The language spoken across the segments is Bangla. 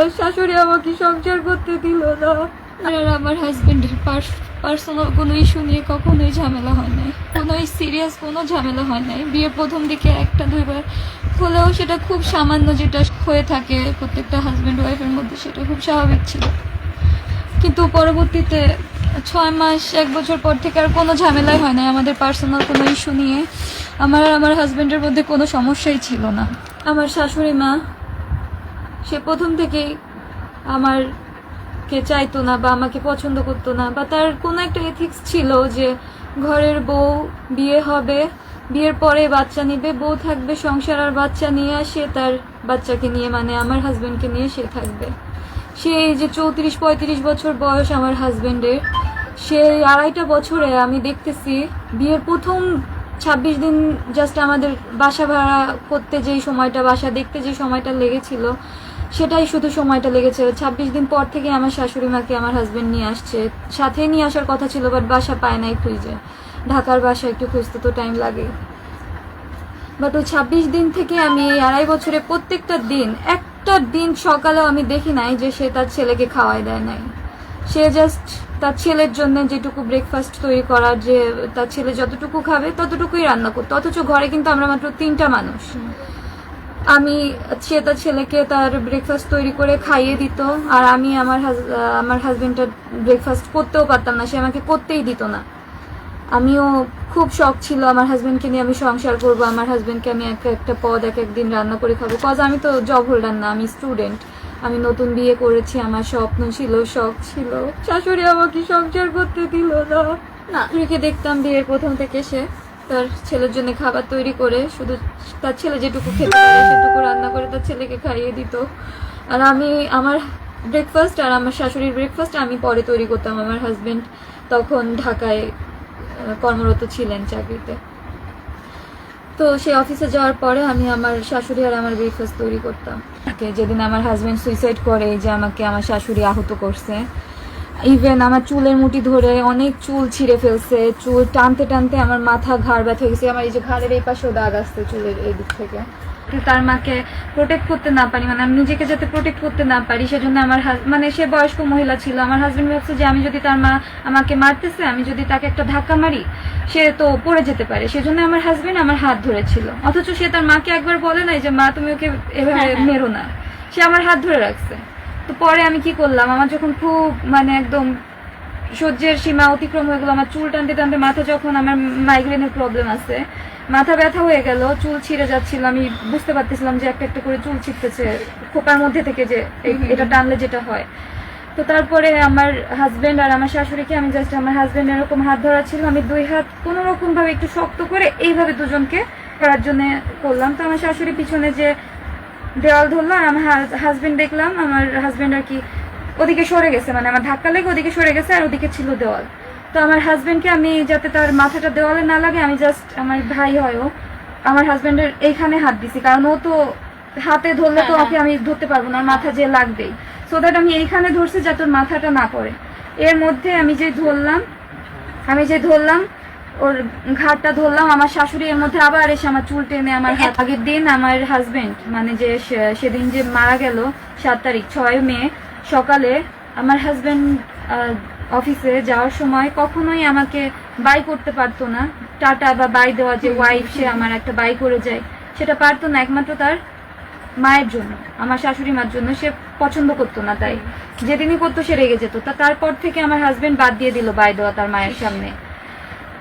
আমার শাশুড়ি আমাকে সংসার করতে দিল না। আর আমার হাজবেন্ডের পার্সোনাল কোনো ইস্যু নিয়ে কখনোই ঝামেলা হয় নাই। কোনোই সিরিয়াস কোনো ঝামেলা হয় নাই। বিয়ের প্রথম দিকে একটা দুইবার হলেও সেটা খুব সামান্য যেটা হয়ে থাকে প্রত্যেকটা হাজব্যান্ড ওয়াইফের মধ্যে সেটা খুব স্বাভাবিক ছিল। কিন্তু পরবর্তীতে ছয় মাস এক বছর পর থেকে আর কোনো ঝামেলাই হয় নাই আমাদের পার্সোনাল কোনো ইস্যু নিয়ে। আমার আমার হাজব্যান্ডের মধ্যে কোনো সমস্যাই ছিল না। আমার শাশুড়ি মা সে প্রথম থেকেই আমার কে চাইতো না বা আমাকে পছন্দ করতো না। বা তার কোনো একটা এথিক্স ছিল যে ঘরের বউ বিয়ে হবে, বিয়ের পরে বাচ্চা নিবে, বউ থাকবে, সংসার আর বাচ্চা নিয়ে সে তার বাচ্চাকে নিয়ে মানে আমার হাজবেন্ডকে নিয়ে সে থাকবে। সে এই যে চৌত্রিশ, পঁয়ত্রিশ বছর বয়স আমার হাজবেন্ডের সে আড়াইটা বছরে আমি দেখতেছি বিয়ের প্রথম ছাব্বিশ দিন জাস্ট আমাদের বাসা ভাড়া করতে যেই সময়টা, বাসা দেখতে যে সময়টা লেগেছিল সেটাই শুধু সময়টা লেগেছে। ছাব্বিশ দিন পর থেকে আমার শাশুড়ি মাকে আমার হাজবেন্ড নিয়ে আসছে। সাথে নিয়ে আসার কথা ছিল বাট বাসা পায় নাই খুঁজে। ঢাকার বাসা একটু খুঁজতে তো টাইম লাগে। বাট ওই ছাব্বিশ দিন থেকে আমি এই আড়াই বছরে প্রত্যেকটা দিন, একটা দিন সকালেও আমি দেখি নাই যে সে তার ছেলেকে খাওয়াই দেয় নাই। সে জাস্ট তার ছেলের জন্য যেটুকু ব্রেকফাস্ট তৈরি করার যে তার ছেলে যতটুকু খাবে ততটুকুই রান্না করতো। অথচ ঘরে কিন্তু আমরা মাত্র তিনটা মানুষ। আমি সে তার ছেলেকে তার ব্রেকফাস্ট তৈরি করে খাইয়ে দিত, আর আমি আমার আমার হাজবেন্ডটা ব্রেকফাস্ট করতেও পারতাম না, সে আমাকে করতেই দিত না। আমিও খুব শখ ছিল আমার হাজবেন্ডকে নিয়ে আমি সংসার করব, আমার হাজবেন্ডকে আমি এক একটা পদ এক একদিন রান্না করে খাব। কজ আমি তো জব হোল্ডার না, আমি স্টুডেন্ট আমি নতুন বিয়ে করেছি, আমার স্বপ্ন ছিল, শখ ছিল। শাশুড়ি আমাকে সংসার করতে দিল না। না দেখতাম বিয়ের প্রথম থেকে সে। তার ছেলের জন্য খাবার তৈরি করে, শুধু তার ছেলে যেটুকু খেতে পারে, সেটুকু রান্না করে তার ছেলেকে খাইয়ে দিত। আর আমি, আমার ব্রেকফাস্ট আর আমার শাশুড়ির ব্রেকফাস্ট আমি পরে তৈরি করতাম। আমার হাজব্যান্ড তখন ঢাকায় কর্মরত ছিলেন চাকরিতে। তো সেই অফিসে যাওয়ার পরে আমি আমার শাশুড়ি আর আমার ব্রেকফাস্ট তৈরি করতাম। যেদিন আমার হাজব্যান্ড সুইসাইড করে যে আমাকে আমার শাশুড়ি আহত করছে ইভেন আমার চুলের মুঠি ধরে অনেক চুল ছিঁড়ে ফেলছে। চুল টানতে টানতে আমার মাথা ঘাড় ব্যথা হয়ে গেছে আমার এই যে ঘাড়ের এই পাশেও দাগ আসছে চুলের এই দিক থেকে তার মাকে প্রোটেক্ট করতে না পারি মানে আমি নিজেকে যাতে প্রোটেক্ট করতে না পারি সেজন্য আমার মানে সে বয়স্ক মহিলা ছিল। আমার হাজবেন্ড ভাবছে যে আমি যদি তার মা আমাকে মারতেছে আমি যদি তাকে একটা ধাক্কা মারি সে তো পড়ে যেতে পারে। সেজন্য আমার হাজবেন্ড আমার হাত ধরেছিল। অথচ সে তার মাকে একবার বলে নাই যে মা তুমি ওকে এভাবে মেরো না। সে আমার হাত ধরে রাখছে। তো পরে আমি কি করলাম? আমার যখন খুব মানে একদম সহ্যের সীমা অতিক্রম হয়ে গেলো আমার চুল টানতে টানতে মাথা যখন আমার মাইগ্রেনের প্রবলেম আছে মাথা ব্যথা হয়ে গেল চুল ছিঁড়ে যাচ্ছিল। আমি বুঝতে পারতেছিলাম যে একটা একটা করে চুল ছিঁড়তেছে খোপার মধ্যে থেকে যে এই- এটা টানলে যেটা হয়। তো তারপরে আমার হাজবেন্ড আর আমার শাশুড়িকে আমি জাস্ট আমার হাজবেন্ড এরকম হাত ধরা ছিল। আমি দুই হাত কোনো রকম ভাবে একটু শক্ত করে এইভাবে দুজনকে করার জন্য করলাম। তো আমার শাশুড়ি পিছনে যে দেওয়াল ধরলো আর আমার হাজবেন্ড দেখলাম আমার হাজবেন্ড আর কি ওদিকে সরে গেছে মানে আমার ধাক্কা লেগে ওদিকে সরে গেছে আর ওদিকে ছিল দেওয়াল। তো আমার হাজবেন্ডকে আমি যাতে তার মাথাটা দেওয়ালে না লাগে আমি জাস্ট আমার ভাই হয় ও আমার হাজবেন্ডের এইখানে হাত দিছি কারণ ও তো হাতে ধরলে তো হ্যাঁ, ওকে আমি ধরতে পারব না আর মাথা যে লাগবেই। সো দ্যাট আমি এইখানে ধরছি যাতে ওর মাথাটা না পড়ে। এর মধ্যে আমি যে ধরলাম আমি যে ধরলাম ওর ঘাটটা ধরলাম, আমার শাশুড়ি এর মধ্যে আবার এসে আমার চুল টেনে আমার আগের দিন আমার হাজবেন্ড মানে যে সেদিন যে মারা গেল, সাত তারিখ, ছয় মে, সকালে আমার হাজবেন্ড অফিসে যাওয়ার সময় কখনোই আমাকে বাই করতে পারতো না। টাটা বা বাই দেওয়া যে ওয়াইফ সে আমার একটা বাই করে যায়, সেটা পারতো না, একমাত্র তার মায়ের জন্য, আমার শাশুড়ি মার জন্য, সে পছন্দ করতো না তাই। যেদিনই করতো, সে রেগে যেত। তা তারপর থেকে আমার হাজবেন্ড বাদ দিয়ে দিল বাই দেওয়া তার মায়ের সামনে।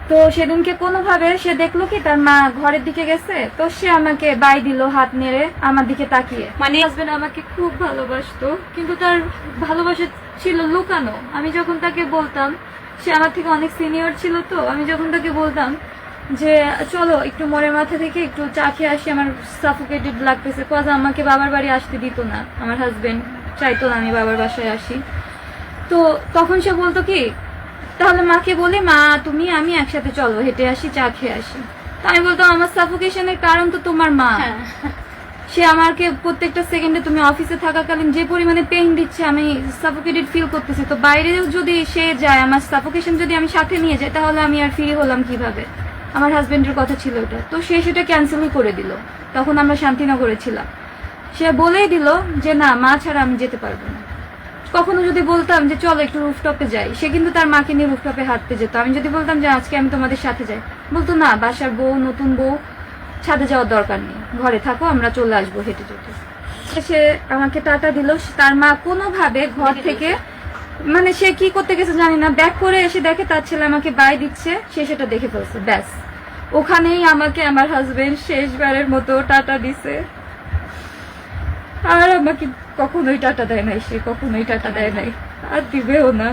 তো সেদিনকে কোনোভাবে সে দেখল কি তার মা ঘরের দিকে গেছে তো সে আমাকে বাই দিল হাত নেড়ে আমার দিকে তাকিয়ে। মানে হাজবেন্ড আমাকে খুব ভালোবাসতো কিন্তু তার ভালোবাসা ছিল লুকানো। আমি যখন তাকে বলতাম সে আমার থেকে অনেক সিনিয়র ছিল তো আমি যখন তাকে বলতাম যে চলো একটু মরে মাথা থেকে একটু চা খেয়ে আসি আমার সাফোকেটেড লাগতেছে কজ আমাকে বাবার বাড়ি আসতে দিত না। আমার হাজবেন্ড চাইতো না আমি বাবার বাসায় আসি। তো তখন সে বলতো কি তাহলে মাকে বলে মা তুমি আমি একসাথে চলো হেঁটে আসি চা খেয়ে আসি। তো আমি বলতাম আমার সাফোকেশনের কারণ তো তোমার মা। হ্যাঁ। সে আমাকে প্রত্যেকটা সেকেন্ডে তুমি অফিসে থাকাকালীন যে পরিমাণে পেইন দিচ্ছে আমি সাফোকেটেড ফিল করতেছি। তো বাইরেও যদি সে যায় আমার সাফোকেশন যদি আমি সাথে নিয়ে যাই তাহলে আমি আর ফ্রি হলাম কীভাবে? আমার হাজবেন্ডের কথা ছিল ওটা তো সে সেটা ক্যান্সেলই করে দিল। তখন আমরা শান্তিনগরে ছিলাম। সে বলেই দিল যে না মা ছাড়া আমি যেতে পারব না। কখনো যদি বলতাম যে, চলো একটু রুফটপে যাই। সে কিন্তু তার মাকে নিয়ে রুফটপে হাঁটতে যেত। আমি যদি বলতাম যে, আজকে আমি তোমাদের সাথে যাই। বলতো, না, বাসার বউ, নতুন বউ, ছাদে যাওয়ার দরকার নেই। ঘরে থাকো, আমরা চলে আসব হেঁটে যেতে সে আমাকে টাটা দিল। তার মা কোনোভাবে ঘর থেকে মানে সে কি করতে গেছে জানি না, ব্যাক করে এসে দেখে তার ছেলে আমাকে বাই দিচ্ছে। সে সেটা দেখে ফেলছে, ব্যাস। ওখানেই আমাকে আমার হাজবেন্ড শেষবারের মতো টাটা দিছে। আর আমাকে কখনোই টাটা দেয় নাই সে কখনোই টাটা দেয় নাই। আর দিবেও না।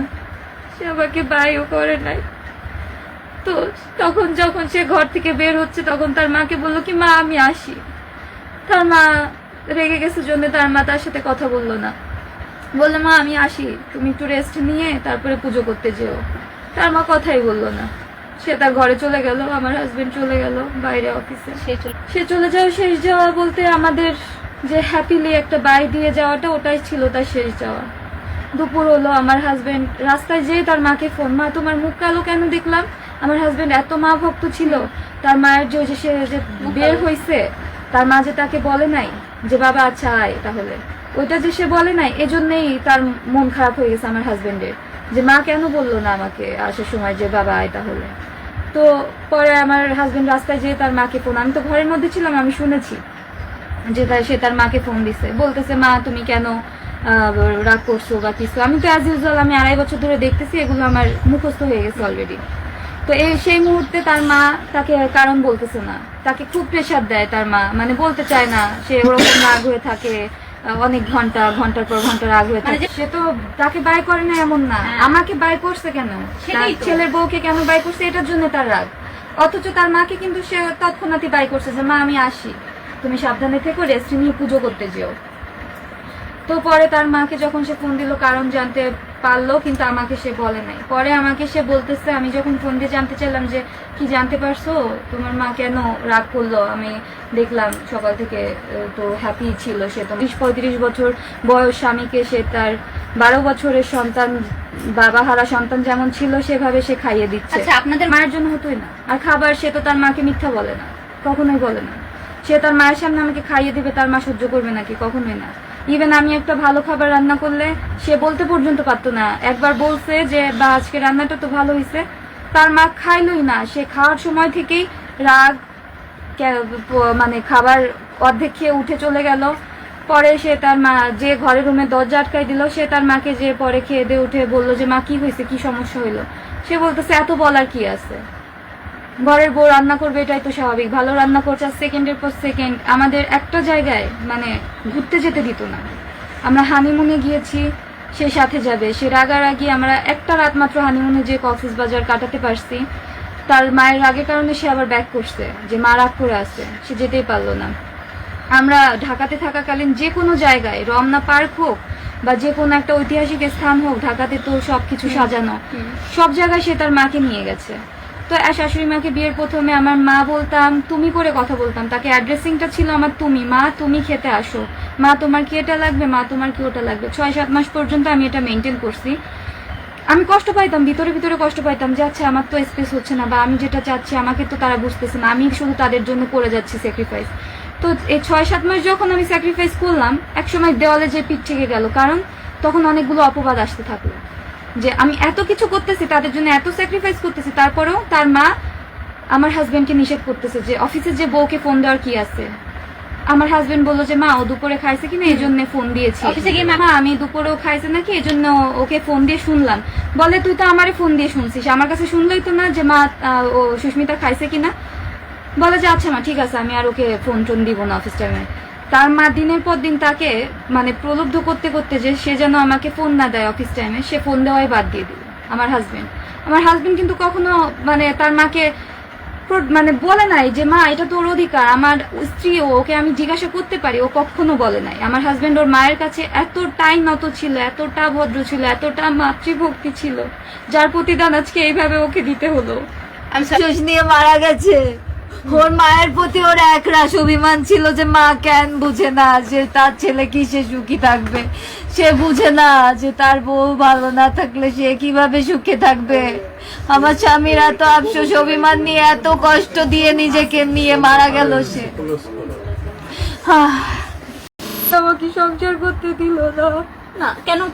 সে আমাকে বাইও করে নাই। তো তখন যখন সে ঘর থেকে বের হচ্ছে তখন তার মাকে বলল কি মা আমি আসি। তার মা রেগে গেছে জন্য তার মা তার সাথে কথা বলল না। বলল মা আমি আসি। তুমি একটু রেস্ট নিয়ে তারপরে পুজো করতে যেও। তার মা কথাই বলল না। সে তার ঘরে চলে গেল আমার হাজবেন্ড চলে গেল বাইরে অফিসে সে চলে যাও শেষ যাওয়া বলতে আমাদের যে হ্যাপিলি একটা বাই দিয়ে যাওয়াটা ওটাই ছিল তার শেষ যাওয়া। দুপুর হলো আমার হাজবেন্ড রাস্তায় যেয়ে তার মাকে ফোন মা তোমার মুখ কালো কেন দেখলাম? আমার হাজবেন্ড এত মা ভক্ত ছিল। তার মায়ের যে যে সে যে বের হয়েছে তার মা যে তাকে বলে নাই যে বাবা আচ্ছা আয় তাহলে। ওইটা যে সে বলে নাই এজন্যই তার মন খারাপ হয়ে গেছে আমার হাজবেন্ডের যে মা কেন বলল না আমাকে আসার সময় যে বাবা আয় তাহলে? তো পরে আমার হাজবেন্ড রাস্তায় যেয়ে তার মাকে ফোন আমি তো ঘরের মধ্যে ছিলাম আমি শুনেছি। যে তার সে তার মাকে ফোন দিছে। বলতেছে মা তুমি কেন রাগ করছ বা কিছু? আমি তো অ্যাজ ইউজুয়াল আমি আড়াই বছর ধরে দেখতেছি এগুলো আমার মুখস্থ হয়ে গেছে অলরেডি তো এই সেই মুহূর্তে তার মা তাকে কারণ বলতেছে না। তাকে খুব প্রেশার দেয় তার মা। মানে বলতে চায় না সে ওরকম রাগ হয়ে থাকে অনেক ঘণ্টা ঘণ্টার পর ঘণ্টা রাগ হয়ে থাকে। সে তো তাকে বাই করে না এমন না। আমাকে বাই করছে কেন? ছেলের বউকে কেন বাই করছে? এটার জন্য তার রাগ। অথচ তার মাকে কিন্তু সে তৎক্ষণাৎই বাই করছে যে মা আমি আসি। তুমি সাবধানে থেকো রেস্ট নিয়ে পুজো করতে যেও। তো পরে তার মাকে যখন সে ফোন দিল কারণ জানতে পারল কিন্তু আমাকে সে বলে নাই। পরে আমাকে সে বলতেছে আমি যখন ফোন দিয়ে জানতে চাইলাম যে কি জানতে পারছ? তোমার মা কেন রাগ করল? আমি দেখলাম সকাল থেকে তো হ্যাপি ছিল সে তো। বিশ পঁয়ত্রিশ বছর বয়স স্বামীকে সে তার বারো বছরের সন্তান বাবা হারা সন্তান যেমন ছিল সেভাবে সে খাইয়ে দিচ্ছে। আচ্ছা আপনাদের মায়ের জন্য হতোই না? আর খাবার সে তো তার মাকে মিথ্যা বলে না কখনোই বলে না। সে তার মায়ের সামনে আমাকে খাইয়ে দিবে, তার মা সহ্য করবে নাকি? কখনোই না। ইভেন আমি একটা ভালো খাবার রান্না করলে সে বলতে পর্যন্ত পারতো না। একবার বলছে যে, বা, আজকে রান্নাটা তো ভালো হয়েছে তার মা খাইলই না। সে খাওয়ার সময় থেকেই রাগ মানে খাবার অর্ধেক খেয়ে উঠে চলে গেল। পরে সে তার মা, যে ঘরের রুমে দরজা আটকাই দিল, সে তার মাকে যে পরে খেয়ে দিয়ে উঠে বলল যে, মা, কি হয়েছে কি সমস্যা হইল? সে বলতেছে, এত বলার কি আছে? ঘরের বউ রান্না করবে এটাই তো স্বাভাবিক। ভালো রান্না করছে আর সেকেন্ডের পর সেকেন্ড আমাদের একটা জায়গায় মানে ঘুরতে যেতে দিত না। আমরা হানিমুনে গিয়েছি সে সাথে যাবে। সে রাগার রাগারাগি আমরা একটা রাত মাত্র হানিমুনে যে অফিস বাজার কাটাতে পারছি তার মায়ের রাগের কারণে সে আবার ব্যাক করছে যে মা রাগ করে আছে সে যেতেই পারল না। আমরা ঢাকাতে থাকাকালীন যে কোনো জায়গায় রমনা পার্ক হোক বা যে কোনো একটা ঐতিহাসিক স্থান হোক ঢাকাতে তো সবকিছু সাজানো সব জায়গায় সে তার মাকে নিয়ে গেছে। তো শাশুড়ি মাকে বিয়ের প্রথমে আমার মা বলতাম, তুমি করে কথা বলতাম। তাকে অ্যাড্রেসিংটা ছিল আমার তুমি। মা, তুমি খেতে আসো। মা, তোমার কি এটা লাগবে? মা, তোমার কি ওটা লাগবে? ছয় সাত মাস পর্যন্ত আমি এটা মেনটেন করছি। আমি কষ্ট পাইতাম, ভিতরে ভিতরে কষ্ট পাইতাম যে আচ্ছা আমার তো স্পেস হচ্ছে না বা আমি যেটা চাচ্ছি, আমাকে তো তারা বুঝতেছে না, আমি শুধু তাদের জন্য করে যাচ্ছি স্যাক্রিফাইস তো এই ছয় সাত মাস যখন আমি স্যাক্রিফাইস করলাম, একসময় দেওয়ালে যে পিঠ থেকে গেল, কারণ তখন অনেকগুলো অপবাদ আসতে থাকল। যে আমি এত কিছু করতেছি তাদের জন্য এত স্যাক্রিফাইস করতেছি তারপরেও তার মা আমার হাজব্যান্ডকে নিষেধ করতেছে যে অফিসে যে বউকে ফোন দেওয়ার কি আছে? আমার হাজবেন্ড বলল যে মা ও দুপুরে খাইছে কিনা? এই জন্য ফোন দিয়েছি। অফিসে গিয়ে মা আমি দুপুরেও খাইছে নাকি? এই জন্য ওকে ফোন দিয়ে শুনলাম। বলে তুই তো আমারে ফোন দিয়ে শুনছিস। আমার কাছে শুনলই তো না যে মা ও সুস্মিতা খাইছে কিনা? বলে যে আচ্ছা মা ঠিক আছে আমি আর ওকে ফোন টোন দিব না অফিস টাইমে তার মা দিনের পর দিন তাকে মানে প্রলুব্ধ করতে করতে যে সে যেন আমাকে ফোন না দেয় অফিস টাইমে সে ফোন দেওয়াই বাদ দিয়ে দিল, আমার হাজবেন্ড আমার হাজবেন্ড কিন্তু কখনো মানে তার মাকে মানে বলে নাই যে, মা, এটা তোর অধিকার, আমার স্ত্রী, ওকে আমি জিজ্ঞাসা করতে পারি, ও কখনো বলে নাই। আমার হাজবেন্ড ওর মায়ের কাছে এতটাই নত ছিল, এতটা ভদ্র ছিল, এতটা মাতৃভক্তি ছিল, যার প্রতিদান আজকে এইভাবে ওকে দিতে হলো। আমি নিয়ে মারা গেছে। ওর মায়ের প্রতি ওর এক একরাশ অভিমান ছিল যে মা কেন বুঝে না যে তার ছেলে কি সে সুখী থাকবে? সে বুঝে না যে তার বউ ভালো না থাকলে সে কীভাবে সুখে থাকবে? আমার স্বামীর এত আফসোস অভিমান নিয়ে এত কষ্ট দিয়ে নিজেকে নিয়ে মারা গেল সে। আমাকে সংসার করতে দিল না, কেন